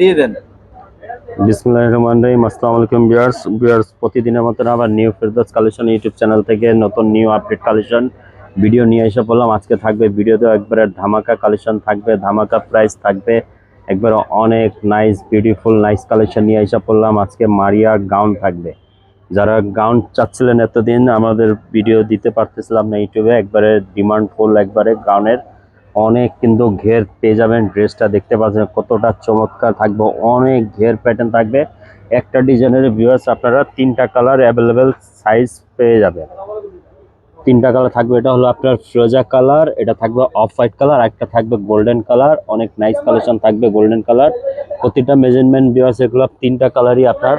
দিয়ে দেন। চ্যানেল থেকে ভিডিও ধামাকা কালেকশন থাকবে, ধামাকা থাকবে। একবারে অনেক নাইস বিউটিফুল নাইস কালেকশন নিয়ে আজকে মারিয়া গাউন থাকবে। যারা গাউন চাচ্ছিলেন এতদিন, আমাদের ভিডিও দিতে পারতেছিলাম না ইউটিউবে। একবারে ডিমান্ড ফুল একবারে গাউনের অনেক কিন্তু ঘের পেয়ে যাবেন ড্রেসটা। দেখতে পাচ্ছেন কতটা চমৎকার থাকবে, অনেক ঘের প্যাটার্ন থাকবে। একটা ডিজাইনের ভিউয়ার্স আপনারা তিনটা কালার অ্যাভেলেবেল সাইজ পেয়ে যাবেন। তিনটা কালার থাকবে, এটা হলো আপনার ফিরোজা কালার এটা থাকবে অফ হোয়াইট কালার একটা থাকবে গোল্ডেন কালার অনেক নাইস কালেকশন থাকবে গোল্ডেন কালার প্রতিটা মেজারমেন্ট ভিউয়ার্স এগুলো তিনটা কালারই আপনার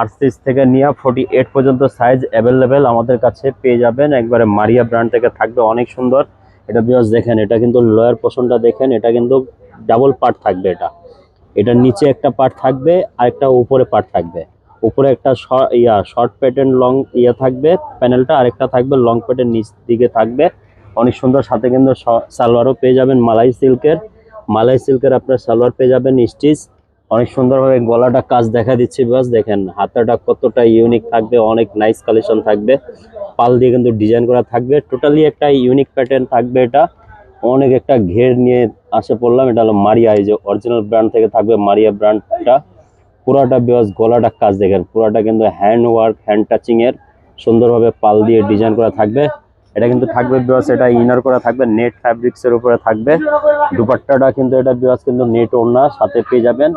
আটত্রিশ থেকে নিয়ে ফোর্টি পর্যন্ত সাইজ অ্যাভেলেবেল আমাদের কাছে পেয়ে যাবেন। একবারে মারিয়া ব্র্যান্ড থেকে থাকবে, অনেক সুন্দর। এটা বিকজ দেখেন, এটা কিন্তু লয়ার পোষণটা দেখেন, এটা কিন্তু ডাবল পার্ট থাকবে এটা। এটার নিচে একটা পার্ট থাকবে আর একটা উপরে পার্ট থাকবে। উপরে একটা ইয়া শর্ট প্যাটার্ন লং ইয়া থাকবে প্যানেলটা আরেকটা থাকবে লং প্যাটার্ন নিচ দিকে থাকবে। অনেক সুন্দর, সাথে কিন্তু সালোয়ারও পেয়ে যাবেন মালাই সিল্কের। মালাই সিল্কের আপনার সালোয়ার পেয়ে যাবেন স্টিচ অনেক সুন্দরভাবে গলাটা কাজ দেখা দিচ্ছে বাস দেখেন, হাতাটা কতটা ইউনিক থাকবে, অনেক নাইস কালেকশন থাকবে। পাল দিয়ে কিন্তু ডিজাইন করা থাকবে। টোটালি একটা ইউনিক প্যাটার্ন থাকবে এটা। অনেক একটা ঘের নিয়ে আসে পড়লাম। এটা হলো মারিয়া, এই যে অরিজিনাল ব্র্যান্ড থেকে থাকবে মারিয়া ব্র্যান্ডটা পুরাটা বেশ গলাটা কাজ দেখেন। পুরাটা কিন্তু হ্যান্ড ওয়ার্ক হ্যান্ড টাচিং এর। সুন্দরভাবে পাল দিয়ে ডিজাইন করা থাকবে। এটা কিন্তু থাকবে বিয়াস এটা ইনার করা থাকবে। নেট ফ্যাব্রিক্স এর উপরে থাকবে। দুপাট্টাটা কিন্তু এটা বিয়াস কিন্তু নেট ওড়না, সাথে পেয়ে যাবেন।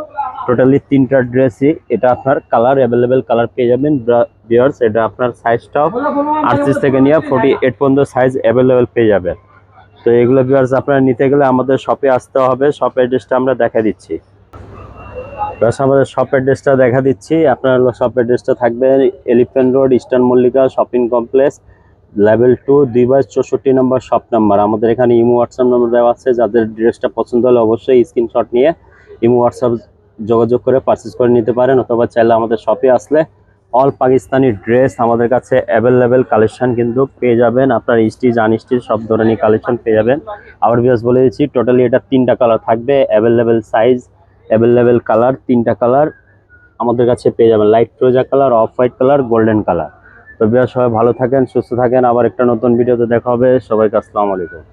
টোটালি তিনটা ড্রেসই এটা আপনার কালার অ্যাভেলেবেল কালার পেয়ে যাবেন বিয়ার্স এটা আপনার সাইজটাও আটত্রিশ থেকে নিয়ে ফোর্টি এইট পর্যন্ত সাইজ অ্যাভেলেবেল পেয়ে যাবেন। তো এগুলো বিয়ার্স আপনারা নিতে গেলে আমাদের শপে আসতে হবে। শপ অ্যাড্রেসটা আমরা দেখা দিচ্ছি। প্লাস আমাদের শপ অ্যাড্রেসটা দেখা দিচ্ছি। আপনার শপ অ্যাড্রেসটা থাকবে elephant road eastern Mallika shopping complex level two দুই বাই চৌষট্টি নম্বর শপ নাম্বার আমাদের এখানে ইমো হোয়াটসঅ্যাপ নম্বর দেওয়া আছে। যাদের ড্রেসটা পছন্দ হলে অবশ্যই স্ক্রিনশট নিয়ে ইমো হোয়াটসঅ্যাপ যোগাযোগ করে পারচেস করে নিতে পারেন অথবা চাইলে আমাদের শপে আসলে অল পাকিস্তানি ড্রেস আমাদের কাছে অ্যাভেলেবেল কালেকশন কিন্তু পেয়ে যাবেন। আপনার স্টিচ আনস্টিচ সব ধরনের কালেকশন পেয়ে যাবেন। আবার বিয়াস বলে দিচ্ছি টোটালি এটা তিনটা কালার থাকবে অ্যাভেলেবেল সাইজ অ্যাভেলেবেল কালার তিনটা কালার আমাদের কাছে পেয়ে যাবেন। লাইট রোজা colour off white colour golden colour তো বিয়াস সবাই ভালো থাকেন, সুস্থ থাকেন। আবার একটা নতুন ভিডিওতে দেখা হবে। সবাইকে আসসালামু আলাইকুম।